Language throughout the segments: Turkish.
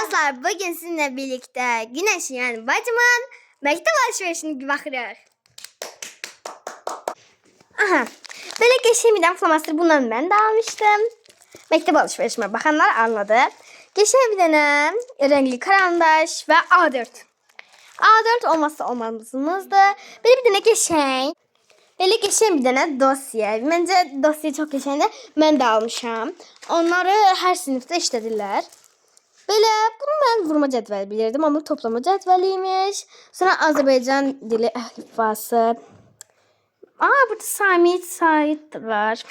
Arkadaşlar bugün sizinle birlikte Güneş'in yani bacımın mektep alışverişine bakırıq. Aha. Böyle geçemeden flamaster bundan ben de almıştım. Mektep alışverişime bakanlar anladı. Geçen bir tane renkli karandaş ve A4. A4 olmazsa olmazımızdı. Böyle bir tane geçen. Böyle geçen bir tane dosya. Bence dosya çok geçen de ben de almışam. Onları her sınıfta işlediler. Böyle bunu ben vurma cetvel bilirdim ama toplama cetveliymiş. Sonra Azerbaycan dili alifbası. Aa burada Sami Sait var.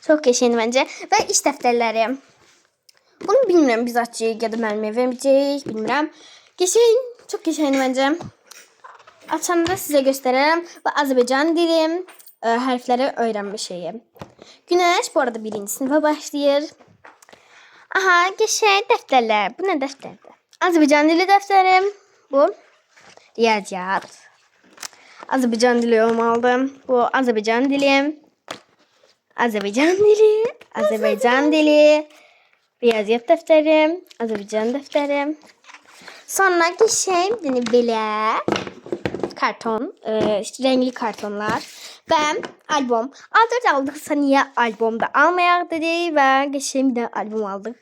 Çok geçen bence. Ve iş defterleri. Bunu bilmiyorum biz açacağız ya da mermiye vermeyeceğiz. Bilmiyorum. Geçen çok geçen bence. Açanı da size gösteririm. Ve Azerbaycan dili e, harfleri öğrenme şeyi. Güneş bu arada birinci sınıfa başlıyor. Aha geçen defterler. Bu ne defterdi? Azerbaycan dili defterim. Bu. Riyaziyat. Azerbaycan dili olmalı. Bu Azerbaycan dili. Azerbaycan dili. Azerbaycan dili. Riyaziyat defterim. Azerbaycan defterim. Sonraki şey yani belə karton, e, işte renkli kartonlar ve albüm. A4 aldıksa niye albüm de almayak dedi ve geçen bir de albüm aldık.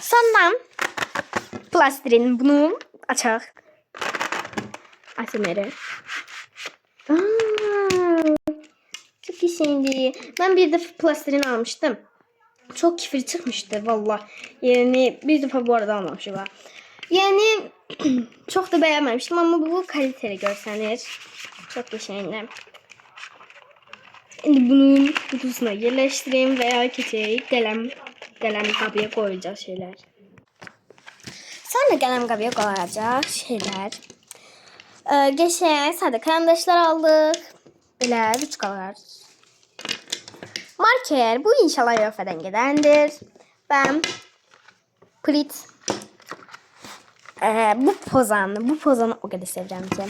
Sonra plastirin bunu açak. Asimeri. Çok güzeldi. Ben bir defa plastirin almıştım. Çok kifir çıkmıştı valla. Yani bir defa bu arada almamışım. ha. Yani çok da beğenmemiştim ama bu kaliteli görsenir. Çok güzel. Şimdi bunun kutusuna yerleştireyim veya keçeyi kalem kalem kabıya koyacağız şeyler. Sonra kalem kabıya koyacağız şeyler. Ee, geçen sade karandaşlar aldık. Böyle ruçkalar. Marker bu inşallah yöfeden gidendir. Ben Prit ee, bu pozanı, bu pozanı o kadar seveceğim ki.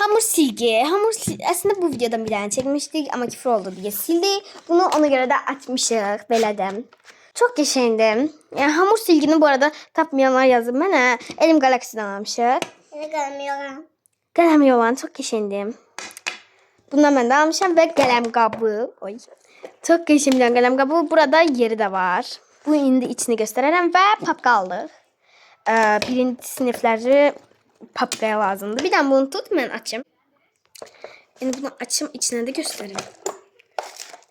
Hamur silgi. Hamur silgi. Aslında bu videodan bir tane çekmiştik ama küfür oldu diye sildik. Bunu ona göre de açmışık. Beledim. Çok yaşandım. Yani hamur silgini bu arada tapmayanlar yazın bana. Elim Galaxy'den almışık. Görmüyorum. Kalem olan çok yaşandım. Bundan ben de almışım ve kalem kabı. Oy. Çok yaşandım kalem kabı. Burada yeri de var. Bu indi içini gösterelim ve papka aldık. Ee, birinci sınıfları papkaya lazımdı. Bir tane bunu tut ben açayım. Yani bunu açayım içine de göstereyim.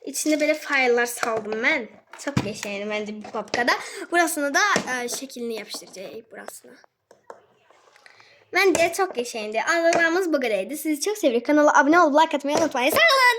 İçinde böyle file'lar saldım ben. Çok yaşayın bence bu papkada. Burasını da e, şeklini yapıştıracağız burasına. Bence çok yaşayındı. Anlatmamız bu kadarıydı. Sizi çok seviyorum. Kanala abone olup like atmayı unutmayın. Sağ olun.